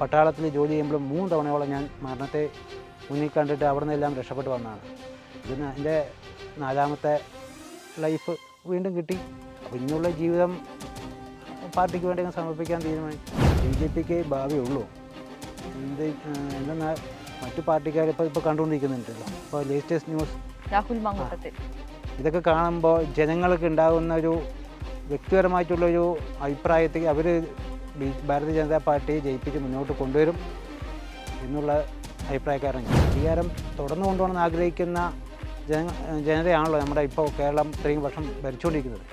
പട്ടാളത്തിൽ ജോലി ചെയ്യുമ്പോൾ മൂന്ന് തവണയോളം ഞാൻ മരണത്തെ മുന്നിൽ കണ്ടിട്ട് അവിടെ നിന്നെല്ലാം രക്ഷപ്പെട്ട് വന്നതാണ്. ഇത് എന്റെ നാലാമത്തെ ലൈഫ് വീണ്ടും കിട്ടി. അപ്പോൾ ഇന്നുള്ള ജീവിതം പാർട്ടിക്ക് വേണ്ടി സമർപ്പിക്കാൻ തീരുമാനിച്ചു. ബി ജെ പിക്ക് ഭാവിയുള്ളൂ എന്ത് എന്തെന്നാൽ മറ്റു പാർട്ടിക്കാർ ഇപ്പോൾ ഇപ്പോൾ കണ്ടുകൊണ്ടിരിക്കുന്നുണ്ടല്ലോ ഇപ്പോൾ ലേറ്റസ്റ്റ് ന്യൂസ് രാഹുൽ മാങ്കൂട്ടത്തിൽ. ഇതൊക്കെ കാണുമ്പോൾ ജനങ്ങൾക്ക് ഉണ്ടാകുന്ന ഒരു വ്യക്തിപരമായിട്ടുള്ളൊരു അഭിപ്രായത്തിൽ അവർ ഭാരതീയ ജനതാ പാർട്ടിയെ ജയിപ്പിച്ച് മുന്നോട്ട് കൊണ്ടുവരും എന്നുള്ള അഭിപ്രായക്കാരാണ്. അധികാരം തുടർന്നു കൊണ്ടുപോകണമെന്ന് ആഗ്രഹിക്കുന്ന ജന ജനതയാണല്ലോ നമ്മുടെ ഇപ്പോൾ കേരളം ഇത്രയും വർഷം ഭരിച്ചുകൊണ്ടിരിക്കുന്നത്.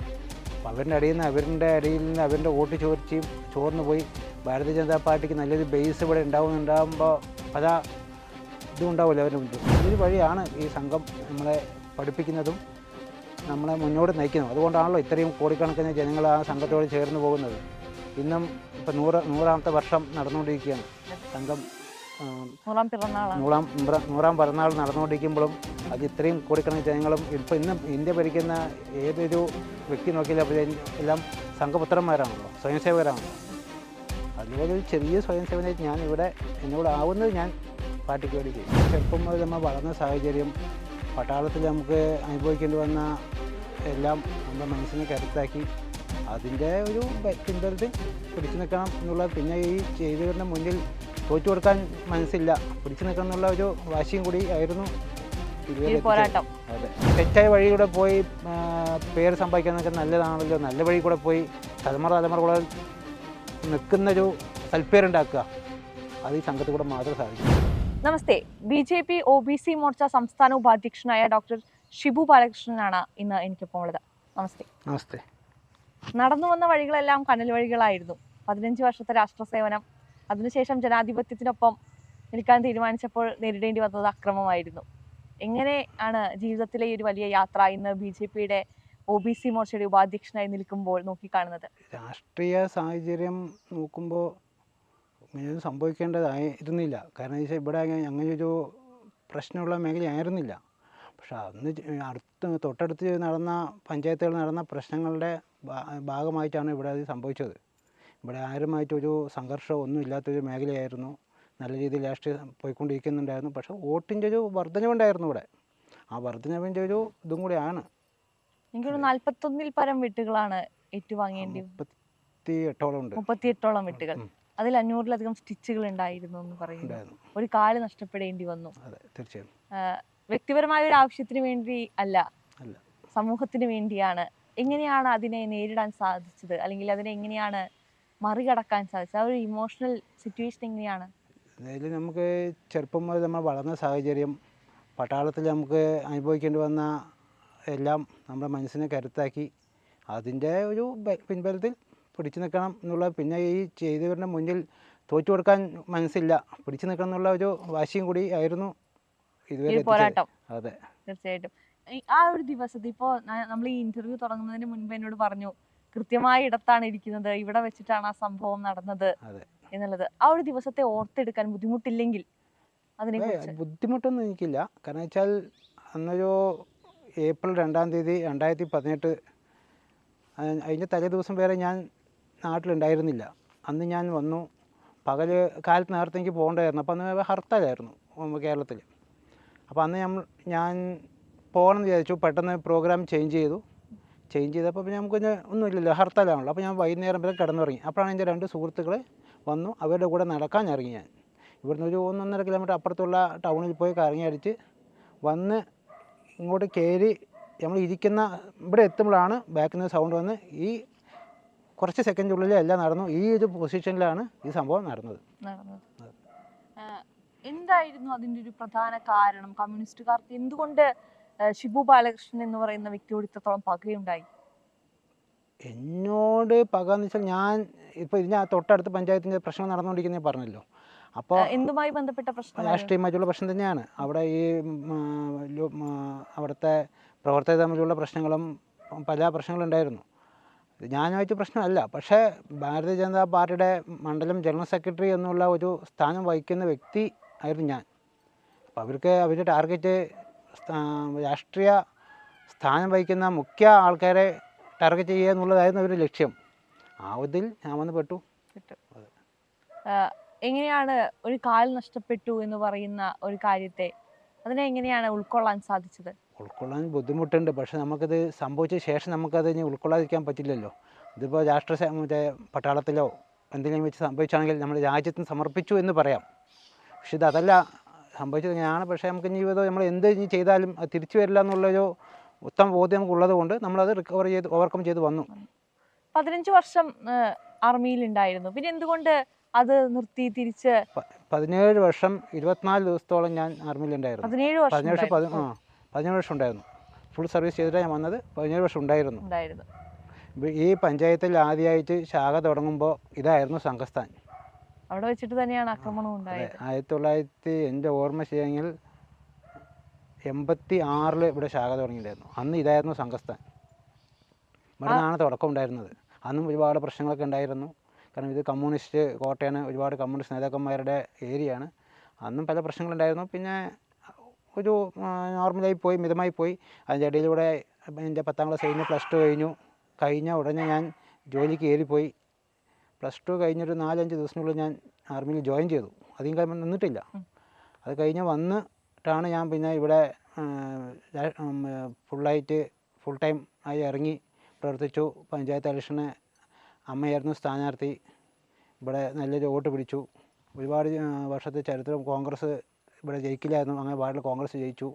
അപ്പോൾ അവരുടെ അടിയിൽ നിന്ന് അവരുടെ അടിയിൽ നിന്ന് അവരുടെ വോട്ട് ചോർച്ചയും ചോർന്നു പോയി ഭാരതീയ ജനതാ പാർട്ടിക്ക് നല്ലൊരു ബേസ് ഇവിടെ ഉണ്ടാവുന്നുണ്ടാകുമ്പോൾ പല ഇതും ഉണ്ടാവില്ല അവരുടെ മുൻപിൽ ഇതൊരു വഴിയാണ് ഈ സംഘം നമ്മളെ പഠിപ്പിക്കുന്നതും നമ്മളെ മുന്നോട്ട് നയിക്കുന്നതും. അതുകൊണ്ടാണല്ലോ ഇത്രയും കോടിക്കണക്കിന് ജനങ്ങൾ ആ സംഘത്തോട് ചേർന്ന് പോകുന്നത്. ഇന്നും ഇപ്പം നൂറ് നൂറാമത്തെ വർഷം നടന്നുകൊണ്ടിരിക്കുകയാണ്. സംഘം നൂറാം പിറന്നാൾ നൂറാം നൂറ- നൂറാം പിറന്നാൾ നടന്നുകൊണ്ടിരിക്കുമ്പോഴും അത് ഇത്രയും കോടിക്കണക്കിന് ജനങ്ങളും ഇപ്പൊ ഇന്നും ഇന്ത്യ ഭരിക്കുന്ന ഏതൊരു വ്യക്തി നോക്കിയാലും അവർ എല്ലാം സംഘപുത്രന്മാരാണല്ലോ സ്വയംസേവകരാണല്ലോ. അതുപോലെ ഒരു ചെറിയ സ്വയംസേവനായിട്ട് ഞാൻ ഇവിടെ എന്നോട് ആവുന്നത് ഞാൻ പാർട്ടിക്ക് വേണ്ടി ചെയ്യും. ചെറുപ്പം മുതൽ നമ്മൾ വളർന്ന സാഹചര്യം പട്ടാളത്തിൽ നമുക്ക് അനുഭവിക്കേണ്ടി വന്ന എല്ലാം നമ്മുടെ മനസ്സിനെ കരുത്താക്കി അതിന്റെ ഒരു പിൻബലത്തിൽ പിടിച്ചു നിൽക്കണം എന്നുള്ള പിന്നെ ഈ ചെയ്തവരുടെ മുന്നിൽ തോറ്റു കൊടുക്കാൻ മനസ്സില്ല. പിടിച്ചു നിൽക്കണം എന്നുള്ള ഒരു വാശിയും കൂടി ആയിരുന്നു പോരാട്ടം. അതെ. തെറ്റായ വഴി കൂടെ പോയി പേര് സമ്പാദിക്കാനൊക്കെ നല്ലതാണല്ലോ. നല്ല വഴി കൂടെ പോയി തലമുറ തലമുറ കൂടെ നിൽക്കുന്നൊരു സൽപ്പേരുണ്ടാക്കുക. അത് ഈ സംഘത്തിൽ കൂടെ മാത്രം സാധിക്കും. നമസ്തേ. B J P O B C Morcha സംസ്ഥാന ഉപാധ്യക്ഷനായ ഡോക്ടർ ഷിബു ബാലകൃഷ്ണനാണ് ഇന്ന് എനിക്കൊപ്പം ഉള്ളത്. നമസ്തേ. നമസ്തേ. നടന്നു വന്ന വഴികളെല്ലാം കനൽ വഴികളായിരുന്നു. പതിനഞ്ച് വർഷത്തെ രാഷ്ട്ര സേവനം അതിനുശേഷം ജനാധിപത്യത്തിനൊപ്പം നിൽക്കാൻ തീരുമാനിച്ചപ്പോൾ നേരിടേണ്ടി വന്നത് അക്രമമായിരുന്നു. എങ്ങനെ ആണ് ജീവിതത്തിലെ ഈ ഒരു വലിയ യാത്ര ഇന്ന് ബി ജെ പിയുടെ ഒ ബി സി മോർച്ചയുടെ ഉപാധ്യക്ഷനായി നിൽക്കുമ്പോൾ നോക്കിക്കാണുന്നത്? രാഷ്ട്രീയ സാഹചര്യം നോക്കുമ്പോൾ ഇങ്ങനെയൊന്നും സംഭവിക്കേണ്ടതായിരുന്നില്ല കാരണം വെച്ചാൽ ഇവിടെ അങ്ങനെ അങ്ങനെയൊരു പ്രശ്നമുള്ള മേഖലയായിരുന്നില്ല. പക്ഷെ അന്ന് അടുത്ത് തൊട്ടടുത്ത് നടന്ന പഞ്ചായത്തുകൾ നടന്ന പ്രശ്നങ്ങളുടെ ഭാഗമായിട്ടാണ് ഇവിടെ അത് സംഭവിച്ചത്. ഇവിടെ ആരുമായിട്ടൊരു സംഘർഷം ഒന്നും ഇല്ലാത്തൊരു മേഖലയായിരുന്നു. നല്ല രീതിയിൽ രാഷ്ട്രീയം പോയിക്കൊണ്ടിരിക്കുന്നുണ്ടായിരുന്നു. പക്ഷേ വോട്ടിന്റെ ഒരു വർധനവുണ്ടായിരുന്നു ഇവിടെ. ആ വർധനവിന്റെ ഒരു ഇതും കൂടിയാണ്. എനിക്കൊരു നാൽപ്പത്തൊന്നിൽ പരം വിട്ടുകളാണ് ഏറ്റുവാങ്ങേണ്ടി മുപ്പത്തി എട്ടോളം ഉണ്ട്. മുപ്പത്തിയെട്ടോളം വിട്ടുകൾ. ഉം. അതിൽ അഞ്ഞൂറിലധികം സ്റ്റിച്ചുകൾ ഉണ്ടായിരുന്നു എന്ന് പറയുന്നു. ഒരു കാൽ നഷ്ടപ്പെടേണ്ടി വന്നു. തീർച്ചയായും. വ്യക്തിപരമായ ഒരു ആവശ്യത്തിന് വേണ്ടി അല്ല. സമൂഹത്തിന് വേണ്ടിയാണ് എങ്ങനെയാണ് അതിനെ നേരിടാൻ സാധിച്ചത്? അല്ലെങ്കിൽ അതിനെ എങ്ങനെയാണ് മറികടക്കാൻ സാധിച്ചത്? ആ ഒരു ഇമോഷണൽ സിറ്റുവേഷൻ എങ്ങനെയാണ്? അതായത് നമുക്ക് ചെറുപ്പം മുതൽ നമ്മൾ വളർന്ന സാഹചര്യം പട്ടാളത്തിൽ നമുക്ക് അനുഭവിക്കേണ്ടി വന്ന എല്ലാം നമ്മുടെ മനസ്സിനെ കരുത്താക്കി അതിന്റെ ഒരു പിൻബലത്തിൽ പിടിച്ചു നിൽക്കണം എന്നുള്ള പിന്നെ ഈ ചെയ്തവരുടെ മുന്നിൽ തോറ്റു കൊടുക്കാൻ മനസ്സില്ല പിടിച്ചു നിൽക്കണം എന്നുള്ള ഒരു വാശിയും കൂടി ആയിരുന്നു ഇതുവരെ പോരാട്ടം. അതെ. തീർച്ചയായിട്ടും. ആ ഒരു ദിവസത്തിൽ ഇപ്പോൾ നമ്മൾ ഈ ഇന്റർവ്യൂ തുടങ്ങുന്നതിന് മുൻപ് എന്നോട് പറഞ്ഞു കൃത്യമായ ഇടത്താണ് ഇരിക്കുന്നത് ഇവിടെ വെച്ചിട്ടാണ് ആ സംഭവം നടന്നത് എന്നുള്ളത്. ആ ഒരു ദിവസത്തെ ഓർത്തെടുക്കാൻ ബുദ്ധിമുട്ടില്ലെങ്കിൽ അതിനെ ബുദ്ധിമുട്ടൊന്നും എനിക്കില്ല. കാരണം വെച്ചാൽ അന്നൊരു ഏപ്രിൽ രണ്ടാം തീയതി രണ്ടായിരത്തി പതിനെട്ട് അതിന്റെ തലേ ദിവസം വരെ ഞാൻ നാട്ടിലുണ്ടായിരുന്നില്ല. അന്ന് ഞാൻ വന്നു. പകൽ കാലത്ത് നേരത്തെ എനിക്ക് പോകേണ്ടായിരുന്നു. അപ്പോൾ അന്ന് ഹർത്താലായിരുന്നു കേരളത്തിൽ അപ്പോൾ അന്ന് ഞാൻ പോകണമെന്ന് വിചാരിച്ചു. പെട്ടെന്ന് പ്രോഗ്രാം ചേഞ്ച് ചെയ്തു. ചേഞ്ച് ചെയ്തപ്പോൾ പിന്നെ നമുക്ക് ഒന്നുമില്ല ഒന്നുമില്ലല്ലോ. ഹർത്താലാണല്ലോ. അപ്പോൾ ഞാൻ വൈകുന്നേരം വരെ കിടന്നുറങ്ങി. അപ്പോഴാണ് എന്റെ രണ്ട് സുഹൃത്തുക്കൾ വന്നു. അവരുടെ കൂടെ നടക്കാൻ ഇറങ്ങി ഞാൻ. ഇവിടുന്ന് ഒരു ഒന്നൊന്നര കിലോമീറ്റർ അപ്പുറത്തുള്ള ടൗണിൽ പോയി കറങ്ങി അടിച്ച് വന്ന് ഇങ്ങോട്ട് കയറി നമ്മൾ ഇരിക്കുന്ന ഇവിടെ എത്തുമ്പോഴാണ് ബാക്കിൽ നിന്ന് സൗണ്ട് വന്ന് ഈ കുറച്ച് സെക്കൻഡുള്ളിൽ എല്ലാം നടന്നു. ഈ ഒരു പൊസിഷനിലാണ് ഈ സംഭവം നടന്നത്. എന്തായിരുന്നു അതിന്റെ ഒരു പ്രധാന കാരണം? കമ്മ്യൂണിസ്റ്റുകാർക്ക് എന്തുകൊണ്ട് ഷിബു ബാലകൃഷ്ണൻ എന്ന് പറയുന്ന വ്യക്തിയോട് ഇത്രത്തോളം പകയുണ്ടായി. എന്നോട് പക എന്ന് വെച്ചാൽ ഞാൻ ഇപ്പോൾ ഇതിന് തൊട്ടടുത്ത് പഞ്ചായത്തിന്റെ പ്രശ്നം നടന്നുകൊണ്ടിരിക്കുന്നത് പറഞ്ഞല്ലോ. അപ്പോൾ എന്തുമായി ബന്ധപ്പെട്ട പ്രശ്നം രാഷ്ട്രീയമായിട്ടുള്ള പ്രശ്നം തന്നെയാണ്. അവിടെ ഈ അവിടുത്തെ പ്രവർത്തകർ തമ്മിലുള്ള പ്രശ്നങ്ങളും പല പ്രശ്നങ്ങളുണ്ടായിരുന്നു ഇത് ഞാനുമായിട്ട് പ്രശ്നമല്ല. പക്ഷേ ഭാരതീയ ജനതാ പാർട്ടിയുടെ മണ്ഡലം ജനറൽ സെക്രട്ടറി എന്നുള്ള ഒരു സ്ഥാനം വഹിക്കുന്ന വ്യക്തി ആയിരുന്നു ഞാൻ. അപ്പോൾ അവർക്ക് അവരുടെ ടാർഗറ്റ് രാഷ്ട്രീയ സ്ഥാനം വഹിക്കുന്ന മുഖ്യ ആൾക്കാരെ ടാർഗറ്റ് ചെയ്യുക എന്നുള്ളതായിരുന്നു അവരുടെ ലക്ഷ്യം. ആ ഇതിൽ ഞാൻ വന്ന് പെട്ടു. എങ്ങനെയാണ് ഒരു കാൽ നഷ്ടപ്പെട്ടു എന്ന് പറയുന്ന ഒരു കാര്യത്തെ അതിനെ എങ്ങനെയാണ് ഉൾക്കൊള്ളാൻ സാധിച്ചത്? ഉൾക്കൊള്ളാൻ ബുദ്ധിമുട്ടുണ്ട്. പക്ഷെ നമുക്കത് സംഭവിച്ച ശേഷം നമുക്കത് ഇനി ഉൾക്കൊള്ളാതിരിക്കാൻ പറ്റില്ലല്ലോ. ഇതിപ്പോൾ രാഷ്ട്ര മറ്റേ പട്ടാളത്തിലോ എന്തെങ്കിലും വെച്ച് സംഭവിച്ചാണെങ്കിൽ നമ്മൾ രാജ്യത്തിന് സമർപ്പിച്ചു എന്ന് പറയാം. പക്ഷെ ഇത് അതല്ല സംഭവിച്ചത് ഞാനാണ് പക്ഷേ നമുക്ക് ഇത് നമ്മൾ എന്ത് ഇനി ചെയ്താലും അത് തിരിച്ചു വരില്ല എന്നുള്ളൊരു ഉത്തമ ബോധ്യം നമുക്കുള്ളത് കൊണ്ട് നമ്മളത് റിക്കവർ ചെയ്ത് ഓവർകം ചെയ്ത് വന്നു. പതിനഞ്ച് വർഷം ആർമിയിൽ ഉണ്ടായിരുന്നു പിന്നെ എന്തുകൊണ്ട് അത് നിർത്തി തിരിച്ച്? പതിനേഴ് വർഷം ഇരുപത്തിനാല് ദിവസത്തോളം ഞാൻ ആർമിയിലുണ്ടായിരുന്നു പതിനേഴ് വർഷം പതിനേഴ് വർഷം ഉണ്ടായിരുന്നു. പതിനേഴ് വർഷം ഉണ്ടായിരുന്നു. ഫുൾ സർവീസ് ചെയ്തിട്ടാണ് ഞാൻ വന്നത്. പതിനേഴ് വർഷം ഉണ്ടായിരുന്നു. ഉണ്ടായിരുന്നു. ഈ പഞ്ചായത്തിൽ ആദ്യമായിട്ട് ശാഖ തുടങ്ങുമ്പോൾ ഇതായിരുന്നു സംഘസ്ഥാൻ അവിടെ വെച്ചിട്ട് തന്നെയാണ് ആക്രമണം ഉണ്ടായത്. ആയിരത്തി തൊള്ളായിരത്തി എന്റെ ഓർമ്മ ശരിയെങ്കിൽ എൺപത്തി ആറിൽ ഇവിടെ ശാഖ തുടങ്ങിയിട്ടുണ്ടായിരുന്നു. അന്ന് ഇതായിരുന്നു സംഘസ്ഥാൻ. മരുന്നാണ് തുടക്കം ഉണ്ടായിരുന്നത്. അന്നും ഒരുപാട് പ്രശ്നങ്ങളൊക്കെ ഉണ്ടായിരുന്നു. കാരണം ഇത് കമ്മ്യൂണിസ്റ്റ് കോട്ടയാണ്. ഒരുപാട് കമ്മ്യൂണിസ്റ്റ് നേതാക്കന്മാരുടെ ഏരിയയാണ്. അന്നും പല പ്രശ്നങ്ങളുണ്ടായിരുന്നു. പിന്നെ ഒരു നോർമലായി പോയി മിതമായി പോയി. അതിന്റെ ഇടയിലൂടെ എന്റെ പത്താം ക്ലാസ് കഴിഞ്ഞു പ്ലസ് ടു കഴിഞ്ഞു. കഴിഞ്ഞ ഉടനെ ഞാൻ ജോലിക്ക് കയറിപ്പോയി. പ്ലസ് ടു കഴിഞ്ഞൊരു നാലഞ്ച് ദിവസത്തിനുള്ളിൽ ഞാൻ ആർമിയിൽ ജോയിൻ ചെയ്തു. അധികം കാലം നിന്നിട്ടില്ല. അത് കഴിഞ്ഞ് വന്നിട്ടാണ് ഞാൻ പിന്നെ ഇവിടെ ഫുള്ളായിട്ട് ഫുൾ ടൈം ആയി ഇറങ്ങി പ്രവർത്തിച്ചു. പഞ്ചായത്ത് ഇലക്ഷന് അമ്മയായിരുന്നു സ്ഥാനാർത്ഥി. ഇവിടെ നല്ലൊരു വോട്ട് പിടിച്ചു. ഒരുപാട് വർഷത്തെ ചരിത്രം കോൺഗ്രസ് ഇവിടെ ജയിക്കില്ലായിരുന്നു. അങ്ങനെ വാർഡിൽ കോൺഗ്രസ് ജയിച്ചു.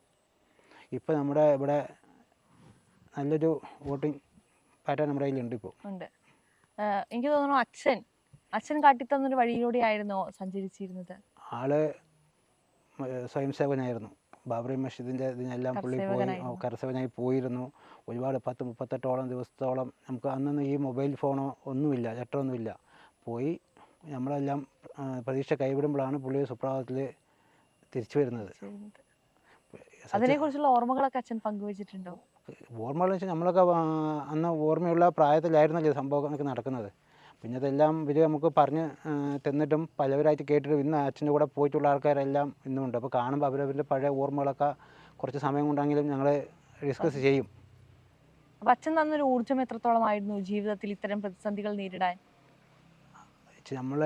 ഇപ്പോൾ നമ്മുടെ ഇവിടെ നല്ലൊരു വോട്ടിംഗ് പാറ്റേൺ നമ്മുടെ കയ്യിലുണ്ട് ഇപ്പോൾ ഉണ്ട്. എനിക്ക് തോന്നുന്നു അച്ഛൻ അച്ഛൻ കാട്ടിത്തന്നൊരു വഴിയിലൂടെ ആയിരുന്നു സഞ്ചരിച്ചിരുന്നത്. ആൾ ഏർ സ്വയം സേവനായിരുന്നു ബാബറി മസ്ജിദിന്റെ ഇതിനെല്ലാം പുള്ളി പോയി. കരസേവനായി പോയിരുന്നു. ഒരുപാട് പത്ത് മുപ്പത്തെട്ടോളം ദിവസത്തോളം നമുക്ക് അന്നൊന്നും ഈ മൊബൈൽ ഫോണോ ഒന്നുമില്ല ലെറ്ററൊന്നുമില്ല. പോയി നമ്മളെല്ലാം പ്രതീക്ഷ കൈവിടുമ്പോഴാണ് പുള്ളി സുപ്രഭാതത്തിൽ തിരിച്ചു വരുന്നത്. അതിനെക്കുറിച്ചുള്ള ഓർമ്മകളൊക്കെ അച്ഛൻ പങ്കുവച്ചിട്ടുണ്ടോ? ഓർമ്മകൾ വെച്ചാൽ നമ്മളൊക്കെ അന്ന് ഓർമ്മയുള്ള പ്രായത്തിലായിരുന്നല്ലോ സംഭവങ്ങളൊക്കെ നടക്കുന്നത്. പിന്നെ അതെല്ലാം ഇവർ നമുക്ക് പറഞ്ഞ് തന്നിട്ടും പലവരായിട്ട് കേട്ടിട്ടും ഇന്ന് അച്ഛന്റെ കൂടെ പോയിട്ടുള്ള ആൾക്കാരെല്ലാം ഇന്നുമുണ്ട് അപ്പോൾ കാണുമ്പോൾ അവരവരുടെ പഴയ ഓർമ്മകളൊക്കെ കുറച്ച് സമയം കൊണ്ടെങ്കിലും ഞങ്ങൾ ഡിസ്കസ് ചെയ്യും. അപ്പോൾ അച്ഛൻ തന്നൊരു ഊർജം എത്രത്തോളമായിരുന്നു ജീവിതത്തിൽ ഇത്തരം പ്രതിസന്ധികൾ നേരിടാൻ? നമ്മൾ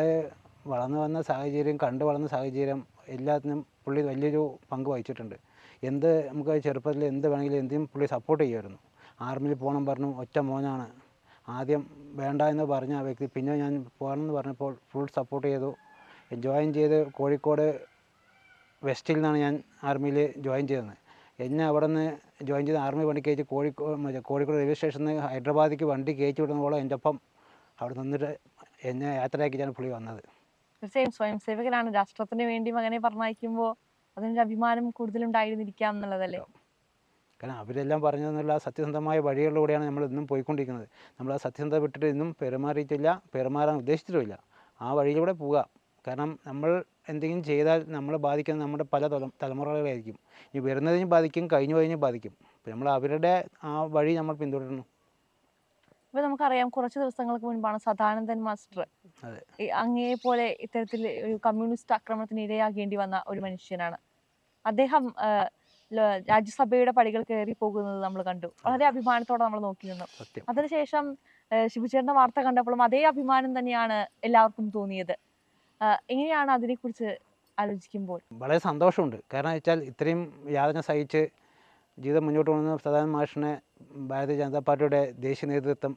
വളർന്നു വന്ന സാഹചര്യം കണ്ടു വളർന്ന സാഹചര്യം എല്ലാത്തിനും പുള്ളി വലിയൊരു പങ്ക് വഹിച്ചിട്ടുണ്ട്. എന്ത് നമുക്ക് ചെറുപ്പത്തിൽ എന്ത് വേണമെങ്കിലും എന്തിനും പുള്ളി സപ്പോർട്ട് ചെയ്യുമായിരുന്നു. ആർമിയിൽ പോകണം പറഞ്ഞു ഒറ്റ മോനാണ്. ആദ്യം വേണ്ട എന്ന് പറഞ്ഞ ആ വ്യക്തി പിന്നെ ഞാൻ പോകണമെന്ന് പറഞ്ഞപ്പോൾ ഫുൾ സപ്പോർട്ട് ചെയ്തു. ജോയിൻ ചെയ്ത് കോഴിക്കോട് വെസ്റ്റിൽ നിന്നാണ് ഞാൻ ആർമിയിൽ ജോയിൻ ചെയ്തത്. എന്നെ അവിടെ നിന്ന് ജോയിൻ ചെയ്ത് ആർമി വണ്ടി കയറ്റി കോഴിക്കോട് കോഴിക്കോട് റെയിൽവേ സ്റ്റേഷനിൽ നിന്ന് ഹൈദരാബാദിലേക്ക് വണ്ടി കയറ്റി വിടുന്നതോളം എന്റെ ഒപ്പം അവിടെ നിന്നിട്ട് എന്നെ യാത്രയാക്കിയിട്ടാണ് പുള്ളി വന്നത്. തീർച്ചയായും സ്വയം സേവകനാണ്. രാഷ്ട്രത്തിന് വേണ്ടി അങ്ങനെ പറഞ്ഞയക്കുമ്പോൾ അതിനൊരു അഭിമാനം കൂടുതലുണ്ടായിരുന്നിരിക്കാം എന്നുള്ളതല്ലേ കാരണം അവരെല്ലാം പറഞ്ഞു തന്നുള്ള സത്യസന്ധമായ വഴികളിലൂടെയാണ് നമ്മൾ ഇന്നും പോയിക്കൊണ്ടിരിക്കുന്നത്. നമ്മൾ ആ സത്യസന്ധത വിട്ടിട്ട് ഇന്നും പെരുമാറിയിട്ടില്ല പെരുമാറാൻ ഉദ്ദേശിച്ചിട്ടുമില്ല. ആ വഴിയിലൂടെ പോവുക. കാരണം നമ്മൾ എന്തെങ്കിലും ചെയ്താൽ നമ്മളെ ബാധിക്കുന്നത് നമ്മുടെ പല തല തലമുറകളായിരിക്കും. ഇനി വരുന്നതിനും ബാധിക്കും കഴിഞ്ഞു കഴിഞ്ഞ് ബാധിക്കും നമ്മൾ അവരുടെ ആ വഴി നമ്മൾ പിന്തുടരണം ഇപ്പൊ നമുക്കറിയാം കുറച്ച് ദിവസങ്ങൾക്ക് മുൻപാണ് സദാനന്ദൻ മാസ്റ്റർ അങ്ങേ പോലെ ഇത്തരത്തിൽ ഒരു കമ്മ്യൂണിസ്റ്റ് ആക്രമണത്തിന് ഇരയാകേണ്ടി വന്ന ഒരു മനുഷ്യനാണ്. അദ്ദേഹം രാജ്യസഭയുടെ പടികൾ കയറി പോകുന്നത് നമ്മൾ കണ്ടു. വളരെ അഭിമാനത്തോടെ നമ്മൾ നോക്കി നിന്നു. അതിനുശേഷം ശിവചേരന്റെ ശിവചേട്ടന്റെ വാർത്ത കണ്ടപ്പോഴും അതേ അഭിമാനം തന്നെയാണ് എല്ലാവർക്കും തോന്നിയത്. എങ്ങനെയാണ് എങ്ങനെയാണ് അതിനെക്കുറിച്ച് ആലോചിക്കുമ്പോൾ? വളരെ സന്തോഷമുണ്ട്. കാരണം വെച്ചാൽ ഇത്രയും യാതന സഹിച്ച് ജീവിതം മുന്നോട്ട് കൊണ്ടുവന്ന സദാനന്ദ മാഷിനെ ഭാരതീയ ജനതാ പാർട്ടിയുടെ ദേശീയ നേതൃത്വം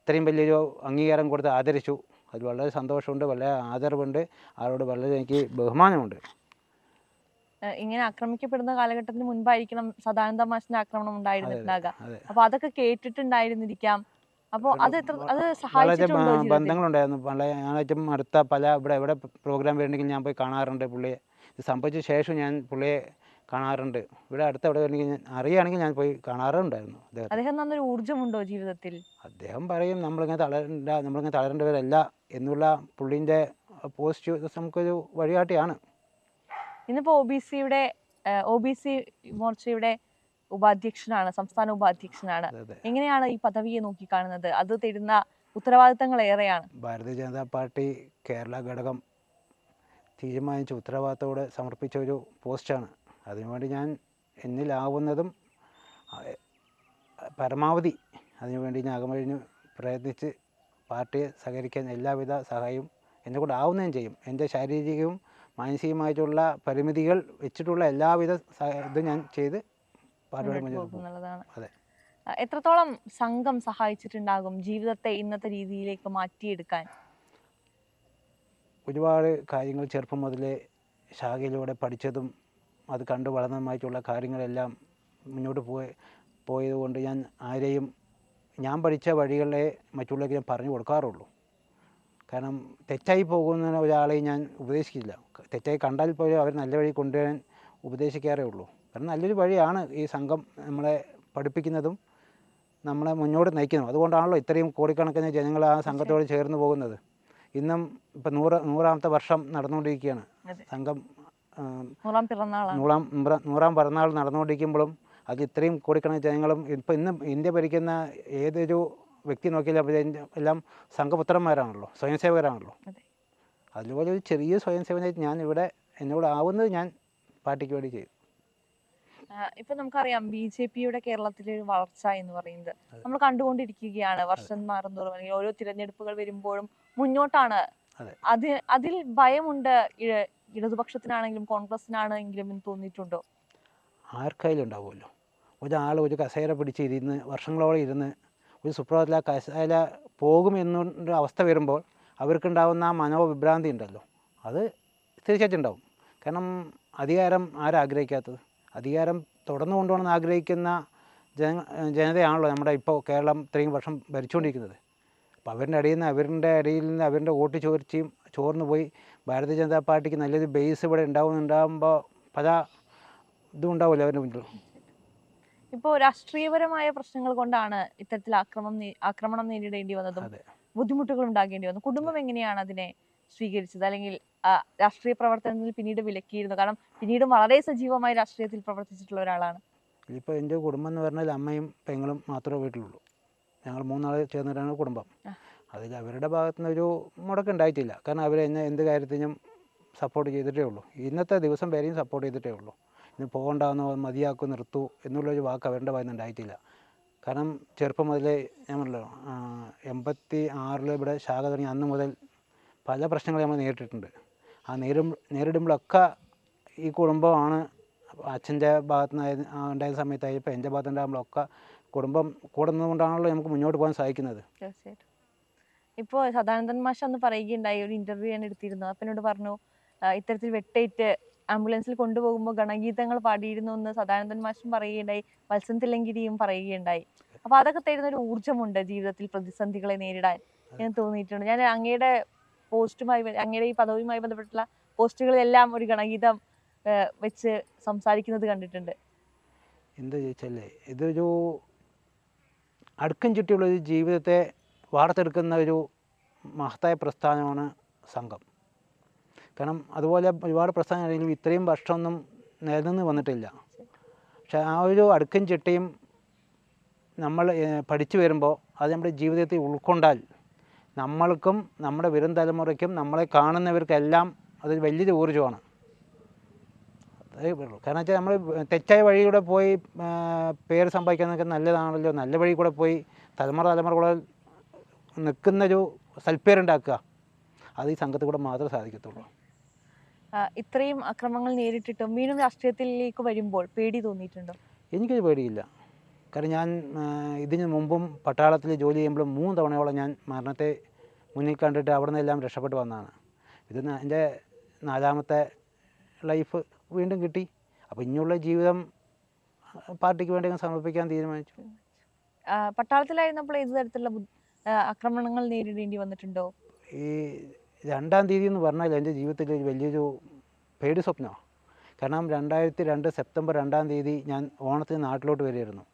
ഇത്രയും വലിയൊരു അംഗീകാരം കൊടുത്ത് ആദരിച്ചു. അതിൽ വളരെ സന്തോഷമുണ്ട് വളരെ ആദരവുണ്ട്. അവരോട് വളരെ എനിക്ക് ബഹുമാനമുണ്ട്. ഇങ്ങനെ ആക്രമിക്കപ്പെടുന്ന കാലഘട്ടത്തിന് മുൻപായിരിക്കണം സദാനന്ദ മാഷിന്റെ ആക്രമണം ഉണ്ടായിരുന്നുണ്ടാകുക അപ്പൊ അതൊക്കെ കേട്ടിട്ടുണ്ടായിരുന്നിരിക്കാം. അപ്പോൾ അത് എത്ര അത് സഹായിച്ചിട്ടുണ്ടോ ബന്ധങ്ങളുണ്ടായിരുന്നു. വളരെ ഞാനേറ്റവും അടുത്ത പല ഇവിടെ എവിടെ പ്രോഗ്രാം വരുന്നെങ്കിൽ ഞാൻ പോയി കാണാറുണ്ട് പുള്ളിയെ. ഇത് സംഭവിച്ച ശേഷം ഞാൻ പുള്ളിയെ കാണാറുണ്ട്. ഇവിടെ അടുത്ത് എവിടെ ഞാൻ അറിയുകയാണെങ്കിൽ ഞാൻ പോയി കാണാറുണ്ടായിരുന്നു അദ്ദേഹം നല്ലൊരു ഊർജമുണ്ടോ ജീവിതത്തിൽ? അദ്ദേഹം പറയും നമ്മളിങ്ങനെ തളരണ്ട നമ്മളിങ്ങനെ തളരേണ്ടവരല്ല എന്നുള്ള പുള്ളിന്റെ പോസിറ്റീവ് നമുക്കൊരു വഴികാട്ടിയാണ്. ഇന്നിപ്പോൾ ഒ ബി സിയുടെ ഒ ബി സി മോർച്ചയുടെ ഉപാധ്യക്ഷനാണ് സംസ്ഥാന ഉപാധ്യക്ഷനാണ്. എങ്ങനെയാണ് ഈ പദവിയെ നോക്കി കാണുന്നത് അത് തരുന്ന ഉത്തരവാദിത്തങ്ങൾ ഏറെയാണ്. ഭാരതീയ ജനതാ പാർട്ടി കേരള ഘടകം തീരുമാനിച്ച ഉത്തരവാദിത്തോടെ സമർപ്പിച്ച ഒരു പോസ്റ്റാണ്. അതിനുവേണ്ടി ഞാൻ എന്നിലാവുന്നതും പരമാവധി അതിനുവേണ്ടി ഞാൻ അകമഴിഞ്ഞ് പ്രയത്നിച്ച് പാർട്ടിയെ സഹകരിക്കാൻ എല്ലാവിധ സഹായവും എന്നെ കൊണ്ട് ആവുന്നതും ചെയ്യും. എന്റെ ശാരീരികവും മാനസികമായിട്ടുള്ള പരിമിതികൾ വെച്ചിട്ടുള്ള എല്ലാവിധ ഇതും ഞാൻ ചെയ്ത് പാർട്ടിയുടെ മുന്നോട്ട് അതെ. എത്രത്തോളം സംഘം സഹായിച്ചിട്ടുണ്ടാകും ജീവിതത്തെ ഇന്നത്തെ രീതിയിലേക്ക് മാറ്റിയെടുക്കാൻ? ഒരുപാട് കാര്യങ്ങൾ ചെറുപ്പം മുതലേ ശാഖയിലൂടെ പഠിച്ചതും അത് കണ്ടു വളർന്നതുമായിട്ടുള്ള കാര്യങ്ങളെല്ലാം മുന്നോട്ട് പോയി പോയതുകൊണ്ട് ഞാൻ ആരെയും ഞാൻ പഠിച്ച വഴികളെ മറ്റുള്ളവർക്ക് ഞാൻ പറഞ്ഞു കൊടുക്കാറുള്ളൂ. കാരണം തെറ്റായി പോകുന്ന ഒരാളെ ഞാൻ ഉപദേശിക്കില്ല. തെറ്റായി കണ്ടാൽ പോലും അവർ നല്ല വഴി കൊണ്ടുവരാൻ ഉപദേശിക്കാറേ ഉള്ളൂ. കാരണം നല്ലൊരു വഴിയാണ് ഈ സംഘം നമ്മളെ പഠിപ്പിക്കുന്നതും നമ്മളെ മുന്നോട്ട് നയിക്കുന്നതും. അതുകൊണ്ടാണല്ലോ ഇത്രയും കോടിക്കണക്കിന് ജനങ്ങൾ ആ സംഘത്തോട് ചേർന്ന് പോകുന്നത്. ഇന്നും ഇപ്പം നൂറ് നൂറാമത്തെ വർഷം നടന്നുകൊണ്ടിരിക്കുകയാണ്. സംഘം നൂറാം പിറന്നാൾ നൂറാം നൂറാം പിറന്നാൾ നടന്നുകൊണ്ടിരിക്കുമ്പോഴും അത് ഇത്രയും കോടിക്കണക്കിന് ജനങ്ങളും ഇപ്പം ഇന്ന് ഇന്ത്യ ഭരിക്കുന്ന ഏതൊരു വ്യക്തി നോക്കിയാലും എല്ലാം സംഘപുത്രന്മാരാണല്ലോ സ്വയംസേവകരാണല്ലോ. സേവകരാണല്ലോ അതുപോലെ ഒരു ചെറിയ സ്വയംസേവനായിട്ട് ഞാൻ ഇവിടെ എന്നോട് ആവുന്നത് ഞാൻ പാർട്ടിക്ക് വേണ്ടി ചെയ്തു ഇപ്പൊ നമുക്കറിയാം ബി ജെ പിയുടെ കേരളത്തിലെ ഒരു വളർച്ച എന്ന് പറയുന്നത് നമ്മൾ കണ്ടുകൊണ്ടിരിക്കുകയാണ് വർഷം മാറുന്തോറും അല്ലെങ്കിൽ ഓരോ തിരഞ്ഞെടുപ്പുകൾ വരുമ്പോഴും മുന്നോട്ടാണ്. അതെ. അത് അതിൽ ഭയമുണ്ട് ഇടതുപക്ഷത്തിനാണെങ്കിലും കോൺഗ്രസിനാണെങ്കിലും എന്ന് തോന്നിയിട്ടുണ്ടോ? ആർക്കായാലും ഉണ്ടാവുമല്ലോ ഒരാൾ ഒരു കസേര പിടിച്ച് ഇരുന്ന് വർഷങ്ങളോളം ഇരുന്ന് ഒരു സുപ്രഭാതത്തിൽ ആ കസേര പോകുമെന്നൊരു അവസ്ഥ വരുമ്പോൾ അവർക്കുണ്ടാവുന്ന ആ മനോവിഭ്രാന്തി ഉണ്ടല്ലോ. അത് തീർച്ചയായിട്ടും ഉണ്ടാവും കാരണം അധികാരം ആരാഗ്രഹിക്കാത്തത്? അധികാരം തുടർന്നു കൊണ്ടുപോകണമെന്ന് ആഗ്രഹിക്കുന്ന ജന ജനതയാണല്ലോ നമ്മുടെ ഇപ്പോൾ കേരളം ഇത്രയും വർഷം ഭരിച്ചുകൊണ്ടിരിക്കുന്നത്. അപ്പോൾ അവരുടെ ഇടയിൽ നിന്ന് അവരുടെ ഇടയിൽ നിന്ന് അവരുടെ വോട്ട് ചോർച്ചയും ചോർന്നു പോയി. ഭാരതീയ ജനതാ പാർട്ടിക്ക് നല്ലൊരു ബേസ് ഇവിടെ ഉണ്ടാവുന്നുണ്ടാകുമ്പോൾ പല ഇതും ഉണ്ടാവില്ല അവരുടെ മുന്നിൽ. ഇപ്പോൾ രാഷ്ട്രീയപരമായ പ്രശ്നങ്ങൾ കൊണ്ടാണ് ഇത്തരത്തിൽ ആക്രമണം ആക്രമണം നേരിടേണ്ടി വന്നതും ബുദ്ധിമുട്ടുകൾ ഉണ്ടാകേണ്ടി വന്നു. കുടുംബം എങ്ങനെയാണ് അതിനെ സ്വീകരിച്ചത്? അല്ലെങ്കിൽ രാഷ്ട്രീയ പ്രവർത്തനത്തിൽ പിന്നീട് വിലക്കിയിരുന്നു. കാരണം പിന്നീട് വളരെ സജീവമായി രാഷ്ട്രീയത്തിൽ പ്രവർത്തിച്ചിട്ടുള്ള ഒരാളാണ്. ഇപ്പോൾ എന്റെ കുടുംബം എന്ന് പറഞ്ഞാൽ അമ്മയും പെങ്ങളും മാത്രമേ വീട്ടിലുള്ളൂ. ഞങ്ങൾ മൂന്നാൾ ചേർന്നിട്ടാണ് കുടുംബം. അതിൽ അവരുടെ ഭാഗത്തു നിന്ന് ഒരു മുടക്കുണ്ടായിട്ടില്ല. കാരണം അവർ എന്നെ എന്ത് കാര്യത്തിനും സപ്പോർട്ട് ചെയ്തിട്ടേ ഉള്ളൂ. ഇന്നത്തെ ദിവസം വരെയും സപ്പോർട്ട് ചെയ്തിട്ടേ ഉള്ളൂ. ഇനി പോകണ്ടാന്നോ മതിയാക്കൂ നിർത്തൂ എന്നുള്ളൊരു വാക്ക് അവരുടെ ഭാഗത്ത് ഉണ്ടായിട്ടില്ല. കാരണം ചെറുപ്പം മുതലേ ഞാൻ പറഞ്ഞല്ലോ എൺപത്തി ആറിൽ ഇവിടെ ശാഖ തുടങ്ങി അന്ന് മുതൽ പല പ്രശ്നങ്ങളും നമ്മൾ നേരിട്ടിട്ടുണ്ട്. ആ നേരിടും നേരിടുമ്പോഴൊക്കെ ഈ കുടുംബമാണ് അച്ഛന്റെ ഭാഗത്തു നിന്ന് ഉണ്ടായ സമയത്തായപ്പോൾ എന്റെ ഭാഗത്തുണ്ടാകുമ്പോഴൊക്കെ കുടുംബം കൂടുന്നതുകൊണ്ടാണല്ലോ നമുക്ക് മുന്നോട്ട് പോകാൻ സാധിക്കുന്നത്. ഇപ്പോൾ സദാനന്ദൻ മാഷ് അന്ന് പറയുകയുണ്ടായി ഒരു ഇന്റർവ്യൂ ഞാൻ എടുത്തിരുന്നു. അപ്പം എന്നോട് പറഞ്ഞു ഇത്തരത്തിൽ വെട്ടേറ്റ് ആംബുലൻസിൽ കൊണ്ടുപോകുമ്പോൾ ഗണഗീതങ്ങൾ പാടിയിരുന്നു എന്ന് സദാനന്ദൻ മാഷും പറയുകയുണ്ടായി വത്സൻ തില്ലങ്കിരിയും പറയുകയുണ്ടായി. അപ്പൊ അതൊക്കെ തരുന്ന ഒരു ഊർജമുണ്ട് ജീവിതത്തിൽ പ്രതിസന്ധികളെ നേരിടാൻ എന്ന് തോന്നിയിട്ടുണ്ട്. ഞാൻ അങ്ങയുടെ പോസ്റ്റുമായി അങ്ങയുടെ ഈ പദവിയുമായി ബന്ധപ്പെട്ടുള്ള പോസ്റ്റുകളിലെല്ലാം ഒരു ഗണഗീതം വെച്ച് സംസാരിക്കുന്നത് കണ്ടിട്ടുണ്ട്. എന്താ ചോദിച്ചാലേ ഇതൊരു അടുക്കം ചുറ്റിയുള്ള ഒരു ജീവിതത്തെ വാർത്തെടുക്കുന്ന ഒരു മഹത്തായ പ്രസ്ഥാനമാണ് സംഘം. കാരണം അതുപോലെ ഒരുപാട് പ്രസ്ഥാനമാണെങ്കിലും ഇത്രയും വർഷമൊന്നും നിലനിന്ന് വന്നിട്ടില്ല. പക്ഷെ ആ ഒരു അടുക്കും ചിട്ടയും നമ്മൾ പഠിച്ചു വരുമ്പോൾ അത് നമ്മുടെ ജീവിതത്തിൽ ഉൾക്കൊണ്ടാൽ നമ്മൾക്കും നമ്മുടെ വരും തലമുറയ്ക്കും നമ്മളെ കാണുന്നവർക്കെല്ലാം അത് വലിയൊരു ഊർജമാണ്. അതേ ഉള്ളൂ. കാരണം വെച്ചാൽ നമ്മൾ തെറ്റായ വഴിയിലൂടെ പോയി പേര് സമ്പാദിക്കാനൊക്കെ നല്ലതാണല്ലോ. നല്ല വഴി കൂടെ പോയി തലമുറ തലമുറ കൂടെ നിൽക്കുന്നൊരു സൽപ്പേരുണ്ടാക്കുക അത് ഈ സംഘത്തിൽ കൂടെ മാത്രമേ സാധിക്കത്തുള്ളൂ. ഇത്രയും അക്രമങ്ങൾ നേരിട്ടിട്ടും വീണ്ടും രാഷ്ട്രീയത്തിലേക്ക് വരുമ്പോൾ പേടി തോന്നിയിട്ടുണ്ടോ? എനിക്കൊരു പേടിയില്ല. കാരണം ഞാൻ ഇതിനു മുമ്പും പട്ടാളത്തിൽ ജോലി ചെയ്യുമ്പോൾ മൂന്ന് തവണയോളം ഞാൻ മരണത്തെ മുന്നിൽ കണ്ടിട്ട് അവിടെ നിന്നെല്ലാം രക്ഷപ്പെട്ട് വന്നതാണ്. ഇത് എന്റെ നാലാമത്തെ ലൈഫ് വീണ്ടും കിട്ടി. അപ്പോൾ ഇനിയുള്ള ജീവിതം പാർട്ടിക്ക് വേണ്ടി സമർപ്പിക്കാൻ തീരുമാനിച്ചു. പട്ടാളത്തിലായിരുന്നപ്പോൾ ഏത് തരത്തിലുള്ള ആക്രമണങ്ങൾ നേരിടേണ്ടി വന്നിട്ടുണ്ടോ? ഈ രണ്ടാം തീയതി എന്ന് പറഞ്ഞാൽ എന്റെ ജീവിതത്തിൽ വലിയൊരു പേടി സ്വപ്നമാണ് കാരണം രണ്ടായിരത്തി രണ്ട് സെപ്റ്റംബർ രണ്ടാം തീയതി ഞാൻ ഓണത്തിന് നാട്ടിലോട്ട് വരികയായിരുന്നു.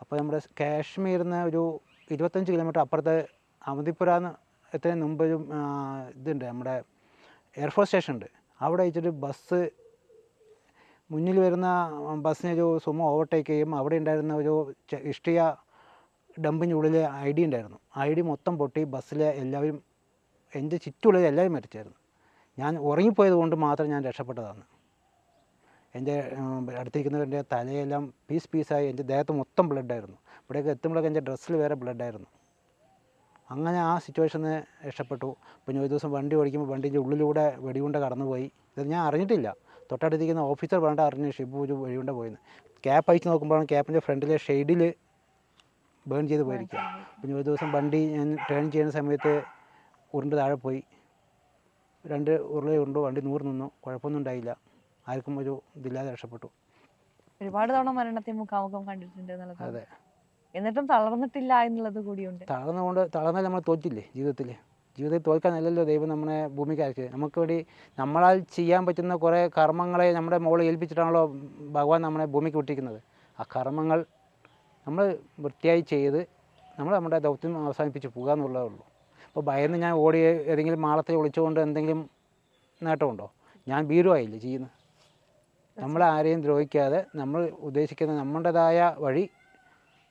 അപ്പോൾ നമ്മുടെ കാശ്മീരിൽ നിന്ന് ഒരു ഇരുപത്തഞ്ച് കിലോമീറ്റർ അപ്പുറത്തെ അവന്തിപ്പുര എന്ന് എത്തുന്നതിന് മുമ്പ് ഒരു ഇതുണ്ട്. നമ്മുടെ എയർഫോഴ്സ് സ്റ്റേഷൻ ഉണ്ട്. അവിടെ വെച്ചിട്ട് ബസ് മുന്നിൽ വരുന്ന ബസ്സിനൊരു സുമ ഓവർടേക്ക് ചെയ്യും. അവിടെ ഉണ്ടായിരുന്ന ഒരു ഇഷ്ടിക ഡമ്പിന്റെ ഉള്ളിൽ ഐ ഡി ഉണ്ടായിരുന്നു. ഐ ഡി മൊത്തം പൊട്ടി ബസ്സിലെ എല്ലാവരും എന്റെ ചുറ്റുമുള്ള എല്ലാവരും മരിച്ചായിരുന്നു. ഞാൻ ഉറങ്ങിപ്പോയത് കൊണ്ട് മാത്രം ഞാൻ രക്ഷപ്പെട്ടതാണ്. എന്റെ ഉം, അടുത്തിരിക്കുന്നവരുടെ തലയെല്ലാം പീസ് പീസായി എന്റെ ദേഹത്ത് മൊത്തം ബ്ലഡായിരുന്നു ഇവിടേക്ക് എത്തുമ്പോഴൊക്കെ എന്റെ ഡ്രസ്സിൽ വേറെ ബ്ലഡായിരുന്നു അങ്ങനെ ആ സിറ്റുവേഷന് രക്ഷപ്പെട്ടു. പിന്നെ ഒരു ദിവസം വണ്ടി ഓടിക്കുമ്പോൾ വണ്ടിന്റെ ഉള്ളിലൂടെ വെടികൊണ്ട് കടന്നുപോയി. ഇത് ഞാൻ അറിഞ്ഞിട്ടില്ല. തൊട്ടടുത്തിരിക്കുന്ന ഓഫീസർ പറഞ്ഞിട്ട് അറിഞ്ഞു ഷിബു ഒരു വെടികൊണ്ട് പോയെന്ന്. ക്യാപ്പ് അയച്ച് നോക്കുമ്പോഴാണ് ക്യാപ്പിന്റെ ഫ്രണ്ടിലെ ഷെയ്ഡിൽ ബേൺ ചെയ്ത് പോയിരിക്കുക. പിന്നെ ഒരു ദിവസം വണ്ടി ഞാൻ ടേൺ ചെയ്യുന്ന സമയത്ത് ഉരുണ്ട് താഴെ പോയി. രണ്ട് ഉരുളേ ഉരുണ്ടു വണ്ടി നൂറ് നിന്നു. കുഴപ്പമൊന്നും ഉണ്ടായില്ല. ആർക്കും ഒരു ഇതില്ലാതെ രക്ഷപ്പെട്ടു. ഒരുപാട് തവണ മരണത്തെ മുഖാമുഖം കണ്ടിട്ടുണ്ട് എന്നുള്ളത്. അതെ. എന്നിട്ടും തളർന്നിട്ടില്ല എന്നുള്ളത് കൂടിയുണ്ട്. തളർന്നുകൊണ്ട് തളർന്നാൽ നമ്മൾ തോറ്റില്ലേ ജീവിതത്തിൽ ജീവിതത്തിൽ തോൽക്കാനല്ലല്ലോ ദൈവം നമ്മളെ ഭൂമിക്ക് അയച്ചത് നമുക്ക് വേണ്ടി നമ്മളാൽ ചെയ്യാൻ പറ്റുന്ന കുറേ കർമ്മങ്ങളെ നമ്മുടെ മുകളിൽ ഏൽപ്പിച്ചിട്ടാണല്ലോ ഭഗവാൻ നമ്മളെ ഭൂമിക്ക് വിട്ടിരിക്കുന്നത്. ആ കർമ്മങ്ങൾ നമ്മൾ വൃത്തിയായി ചെയ്ത് നമ്മൾ നമ്മുടെ ദൗത്യം അവസാനിപ്പിച്ച് പോകുക എന്നുള്ളതേ ഉള്ളൂ. അപ്പോൾ ഭയന്ന് ഞാൻ ഓടി ഏതെങ്കിലും മാളത്തിൽ ഒളിച്ചുകൊണ്ട് എന്തെങ്കിലും നേട്ടമുണ്ടോ? ഞാൻ ഭീരുവായില്ലേ ചെയ്യുന്നത്? നമ്മൾ ആരെയും ദ്രോഹിക്കാതെ നമ്മൾ ഉദ്ദേശിക്കുന്ന നമ്മുടേതായ വഴി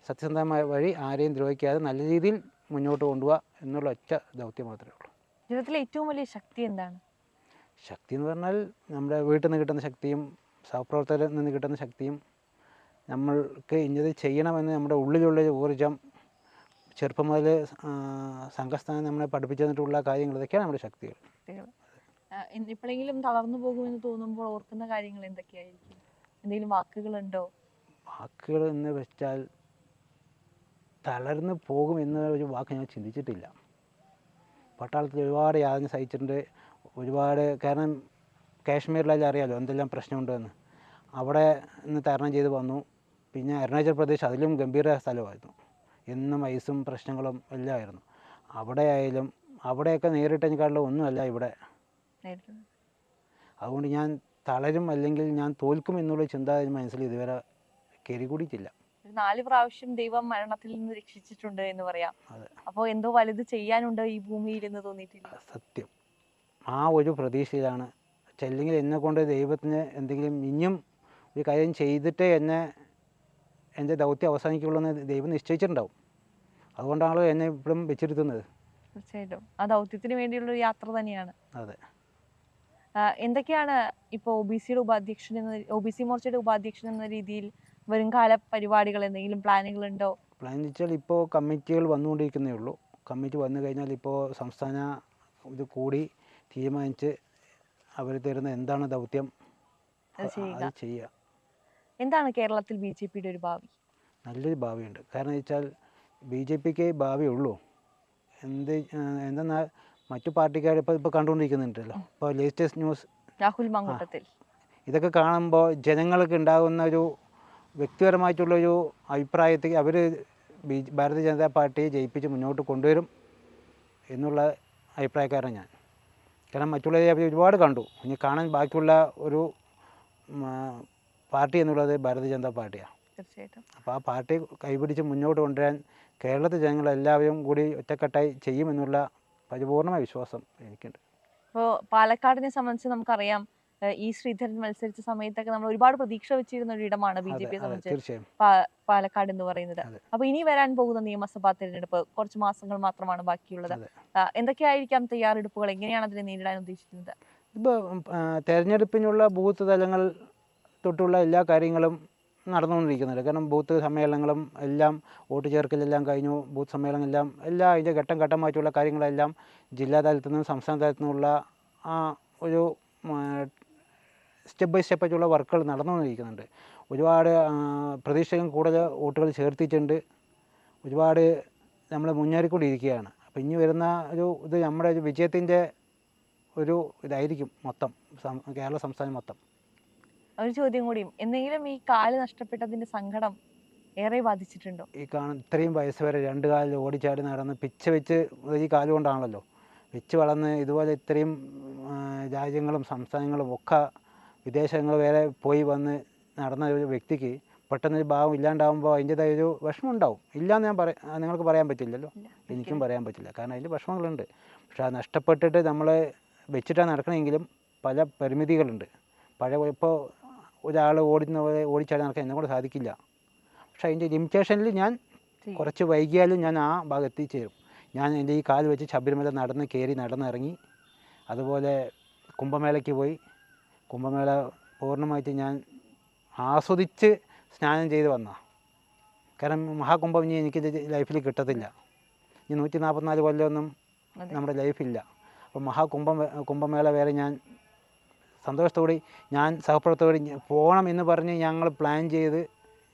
സത്യസന്ധമായ വഴി ആരെയും ദ്രോഹിക്കാതെ നല്ല രീതിയിൽ മുന്നോട്ട് കൊണ്ടുപോകുക എന്നുള്ള ഒറ്റ ദൗത്യം മാത്രമേ ഉള്ളൂ. ജീവിതത്തിലെ ഏറ്റവും വലിയ ശക്തി എന്താണ്? ശക്തി എന്ന് പറഞ്ഞാൽ നമ്മുടെ വീട്ടിൽ നിന്ന് കിട്ടുന്ന ശക്തിയും സഹപ്രവർത്തകരിൽ നിന്ന് കിട്ടുന്ന ശക്തിയും നമ്മൾക്ക് ഇന്നത് ചെയ്യണമെന്ന് നമ്മുടെ ഉള്ളിലുള്ള ഊർജം ചെറുപ്പം മുതൽ സംഘസ്ഥാനം നമ്മളെ പഠിപ്പിച്ചു തന്നിട്ടുള്ള കാര്യങ്ങൾ ഇതൊക്കെയാണ് നമ്മുടെ ശക്തികൾ. ഇപ്പോഴെങ്കിലും എപ്പോഴെങ്കിലും തളർന്നു പോകുമെന്ന് തോന്നുമ്പോൾ ഓർക്കുന്ന കാര്യങ്ങൾ എന്തൊക്കെയായിരിക്കും? എന്തെങ്കിലും വാക്കുകളുണ്ടോ? വാക്കുകൾ എന്ന് വെച്ചാൽ തളർന്ന് പോകും എന്ന ഒരു വാക്ക് ഞാൻ ചിന്തിച്ചിട്ടില്ല. പട്ടാളത്തിൽ ഒരുപാട് യാതന സഹിച്ചിട്ടുണ്ട്. ഒരുപാട് കാരണം കാശ്മീരിലെല്ലാം അറിയാമല്ലോ എന്തെല്ലാം പ്രശ്നമുണ്ടെന്ന്. അവിടെ നിന്ന് തരണം ചെയ്ത് വന്നു. പിന്നെ അരുണാചൽ പ്രദേശ് അതിലും ഗംഭീര സ്ഥലമായിരുന്നു. എന്നും ഐസും പ്രശ്നങ്ങളും എല്ലാമായിരുന്നു. അവിടെ ആയാലും അവിടെയൊക്കെ നേരിട്ടതിനെക്കാളും ഒന്നുമല്ല ഇവിടെ. അതുകൊണ്ട് ഞാൻ തളരും അല്ലെങ്കിൽ ഞാൻ തോൽക്കും എന്നുള്ള ചിന്ത മനസ്സിൽ ഇതുവരെ കയറി കൂടിയിട്ടില്ല നാല് പ്രാവശ്യം ദൈവം മരണത്തിൽ നിന്ന് രക്ഷിച്ചിട്ടുണ്ട് എന്ന് പറയാം. അപ്പോൾ എന്തോ വലുത് ചെയ്യാനുണ്ട് ഈ ഭൂമിയിൽ എന്ന് തോന്നിയിട്ടില്ല. സത്യം. ആ ഒരു പ്രതീക്ഷയിലാണ്. അല്ലെങ്കിൽ എന്നെ കൊണ്ട് ദൈവത്തിന് എന്തെങ്കിലും ഇനിയും ഒരു കാര്യം ചെയ്തിട്ടേ എന്നെ എന്റെ ദൗത്യം അവസാനിക്കുള്ളൂ എന്ന് ദൈവം നിശ്ചയിച്ചിട്ടുണ്ടാവും. അതുകൊണ്ടാണല്ലോ എന്നെ ഇപ്പോഴും വെച്ചിരുത്തുന്നത്. തീർച്ചയായിട്ടും. ആ ദൗത്യത്തിന് വേണ്ടിയുള്ള ഒരു യാത്ര തന്നെയാണ്. അതെ. എന്തൊക്കെയാണ് ഇപ്പോൾ ഒ ബി സിയുടെ ഉപാധ്യക്ഷൻ എന്ന ഒ ബി സി മോർച്ചയുടെ ഉപാധ്യക്ഷൻ എന്ന രീതിയിൽ വരുംകാല പരിപാടികൾ? എന്തെങ്കിലും പ്ലാനുകൾ ഉണ്ടോ? പ്ലാൻ വെച്ചാൽ ഇപ്പോൾ കമ്മിറ്റികൾ വന്നുകൊണ്ടിരിക്കുന്നേ ഉള്ളൂ. കമ്മിറ്റി വന്നു കഴിഞ്ഞാൽ ഇപ്പോൾ സംസ്ഥാന ഇത് കൂടി തീരുമാനിച്ച് അവർ തരുന്ന എന്താണ് ദൗത്യം? അത് ചെയ്യുക. എന്താണ് കേരളത്തിൽ ബി ജെ പിയുടെ ഒരു ഭാവി? നല്ലൊരു ഭാവിയുണ്ട്. കാരണം വെച്ചാൽ ബി ജെ പിക്ക് ഭാവിയുള്ളൂ എന്ത് എന്തെന്നാൽ മറ്റു പാർട്ടിക്കാർ ഇപ്പോൾ ഇപ്പോൾ കണ്ടുകൊണ്ടിരിക്കുന്നുണ്ടല്ലോ. ഇപ്പോൾ ലേറ്റസ്റ്റ് ന്യൂസ് രാഹുൽ മങ്കൂട്ടത്തിൽ. ഇതൊക്കെ കാണുമ്പോൾ ജനങ്ങൾക്ക് ഉണ്ടാകുന്ന ഒരു വ്യക്തിപരമായിട്ടുള്ളൊരു അഭിപ്രായത്തിൽ അവർ ബി ഭാരതീയ ജനതാ പാർട്ടിയെ ജയിപ്പിച്ച് മുന്നോട്ട് കൊണ്ടുവരും എന്നുള്ള അഭിപ്രായക്കാരാണ് ഞാൻ. കാരണം മറ്റുള്ളവരെ അവർ ഒരുപാട് കണ്ടു. ഇനി കാണാൻ ബാക്കിയുള്ള ഒരു പാർട്ടി എന്നുള്ളത് ഭാരതീയ ജനതാ പാർട്ടിയാണ് തീർച്ചയായിട്ടും. അപ്പോൾ ആ പാർട്ടി കൈപിടിച്ച് മുന്നോട്ട് കൊണ്ടുവരാൻ കേരളത്തിലെ ജനങ്ങളെല്ലാവരും കൂടി ഒറ്റക്കെട്ടായി ചെയ്യുമെന്നുള്ള പരിപൂർണമായ വിശ്വാസം എനിക്കുണ്ട്. ഇപ്പോൾ പാലക്കാടിനെ സംബന്ധിച്ച് നമുക്കറിയാം ഈ ശ്രീധരൻ മത്സരിച്ച സമയത്തൊക്കെ നമ്മൾ ഒരുപാട് പ്രതീക്ഷ വെച്ചിരുന്ന ഒരു ഇടമാണ് ബി ജെ പി പിയെ സംബന്ധിച്ച് പാലക്കാട് എന്ന് പറയുന്നത്. അപ്പൊ ഇനി വരാൻ പോകുന്ന നിയമസഭാ തെരഞ്ഞെടുപ്പ് കുറച്ച് മാസങ്ങൾ മാത്രമാണ് ബാക്കിയുള്ളത്. എന്തൊക്കെയായിരിക്കാം തയ്യാറെടുപ്പുകൾ? എങ്ങനെയാണ് അതിനെ നേരിടാൻ ഉദ്ദേശിക്കുന്നത്? ഇപ്പോൾ തെരഞ്ഞെടുപ്പിനുള്ള ബൂത്ത് തലങ്ങൾ തൊട്ടുള്ള എല്ലാ കാര്യങ്ങളും നടന്നുകൊണ്ടിരിക്കുന്നുണ്ട്. കാരണം ബൂത്ത് സമ്മേളനങ്ങളും എല്ലാം വോട്ട് ചേർക്കലെല്ലാം കഴിഞ്ഞു. ബൂത്ത് സമ്മേളനമെല്ലാം എല്ലാ അതിന്റെ ഘട്ടം ഘട്ടമായിട്ടുള്ള കാര്യങ്ങളെല്ലാം ജില്ലാ തലത്തിൽ നിന്നും സംസ്ഥാന തലത്തിൽ നിന്നുള്ള ആ ഒരു സ്റ്റെപ്പ് ബൈ സ്റ്റെപ്പ് ആയിട്ടുള്ള വർക്കുകൾ നടന്നുകൊണ്ടിരിക്കുന്നുണ്ട്. ഒരുപാട് പ്രതീക്ഷകൾ കൂടുതൽ വോട്ടുകൾ ചേർത്തിട്ടുണ്ട്. ഒരുപാട് നമ്മൾ മുന്നേറിക്കൊണ്ടിരിക്കുകയാണ്. അപ്പോൾ ഇനി വരുന്ന ഒരു ഇത് നമ്മുടെ ഒരു വിജയത്തിന്റെ ഒരു ഇതായിരിക്കും മൊത്തം കേരള സംസ്ഥാനം മൊത്തം. ഒരു ചോദ്യം കൂടിയും എന്തെങ്കിലും ഈ കാൽ നഷ്ടപ്പെട്ടതിന്റെ സങ്കടം ഏറെ ബാധിച്ചിട്ടുണ്ടോ? ഈ കാണുന്ന ഇത്രയും വയസ്സ് വരെ രണ്ട് കാലിൽ ഓടിച്ചാടി നടന്ന് പിച്ച വെച്ച് ഈ കാൽ കൊണ്ടാണല്ലോ. വെച്ച് വളർന്ന് ഇതുപോലെ ഇത്രയും രാജ്യങ്ങളും സംസ്ഥാനങ്ങളും ഒക്കെ വിദേശങ്ങൾ വരെ പോയി വന്ന് നടന്ന ഒരു വ്യക്തിക്ക് പെട്ടെന്നൊരു ഭാവം ഇല്ലാണ്ടാവുമ്പോൾ അതിന്റെതായ ഒരു വിഷമം ഉണ്ടാവും. ഇല്ലയെന്ന് ഞാൻ പറയാം നിങ്ങൾക്ക് പറയാൻ പറ്റില്ലല്ലോ. എനിക്കും പറയാൻ പറ്റില്ല. കാരണം അതിന്റെ വിഷമങ്ങളുണ്ട്. പക്ഷേ അത് നഷ്ടപ്പെട്ടിട്ട് നമ്മൾ വെച്ചിട്ടാണ് നടക്കണമെങ്കിലും പല പരിമിതികളുണ്ട്. പഴയ ഇപ്പോൾ ഒരാൾ ഓടുന്ന പോലെ ഓടിച്ചാടി നടക്കാൻ എന്നെ കൂടെ സാധിക്കില്ല. പക്ഷേ അതിന്റെ ലിമിറ്റേഷനിൽ ഞാൻ കുറച്ച് വൈകിയാലും ഞാൻ ആ ഭാഗത്ത് എത്തിച്ചേരും ഞാൻ എന്റെ ഈ കാൽ വെച്ച് ശബരിമല നടന്ന് കയറി നടന്നിറങ്ങി അതുപോലെ കുംഭമേളയ്ക്ക് പോയി. കുംഭമേള പൂർണമായിട്ട് ഞാൻ ആസ്വദിച്ച് സ്നാനം ചെയ്ത് വന്ന. കാരണം മഹാകുംഭം ഇനി എനിക്ക് ലൈഫിൽ കിട്ടത്തില്ല. ഇനി നൂറ്റി നാൽപ്പത്തിനാല് കൊല്ലമൊന്നും നമ്മുടെ ലൈഫില്ല. അപ്പോൾ മഹാകുംഭം കുംഭമേള വരെ ഞാൻ സന്തോഷത്തോടെ ഞാൻ സഹപ്രവർത്തകരോട് പോകണം എന്ന് പറഞ്ഞ് ഞങ്ങൾ പ്ലാൻ ചെയ്ത്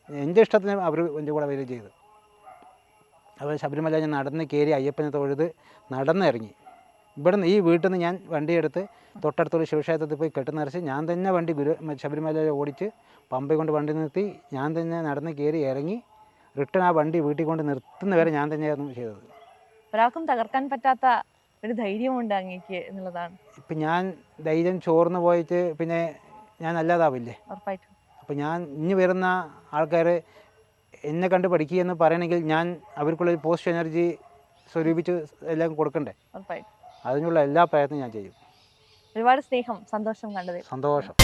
എന്റെ ഇഷ്ടത്തിന് അവർ എന്റെ കൂടെ വരികയും ചെയ്തു. അപ്പോൾ ശബരിമല ഞാൻ നടന്ന് കയറി അയ്യപ്പനെ തൊഴുത് നടന്നിറങ്ങി ഇവിടെ നിന്ന് ഈ വീട്ടിൽ നിന്ന് ഞാൻ വണ്ടിയെടുത്ത് തൊട്ടടുത്തുള്ള ശിവക്ഷേത്രത്തിൽ പോയി കെട്ടുനിറച്ച് ഞാൻ തന്നെ വണ്ടി ഗുരു ശബരിമല ഓടിച്ച് പമ്പ കൊണ്ട് വണ്ടി നിർത്തി ഞാൻ തന്നെ നടന്ന് കയറി ഇറങ്ങി റിട്ടേൺ ആ വണ്ടി വീട്ടിൽ കൊണ്ട് നിർത്തുന്ന വരെ ഞാൻ തന്നെയായിരുന്നു ചെയ്തത്. ഒരാൾക്കും തകർക്കാൻ പറ്റാത്ത ഒരു ധൈര്യമുണ്ട് അങ്ങേക്ക് എന്നുള്ളതാണ്. ഇപ്പം ഞാൻ ധൈര്യം ചോർന്ന് പോയിട്ട് പിന്നെ ഞാൻ അല്ലാതാവില്ലേ? ഉറപ്പായിട്ടും. അപ്പോൾ ഞാൻ ഇനി വരുന്ന ആൾക്കാർ എന്നെ കണ്ട് പഠിക്കുക എന്ന് പറയണമെങ്കിൽ ഞാൻ അവർക്കുള്ള പോസ്റ്റ് എനർജി സ്വരൂപിച്ച് എല്ലാം കൊടുക്കണ്ടേ? ഉറപ്പായിട്ടും. അതിനുള്ള എല്ലാ പ്രയത്നവും ഞാൻ ചെയ്യും. ഒരുപാട് സ്നേഹം സന്തോഷം കണ്ടത് സന്തോഷം.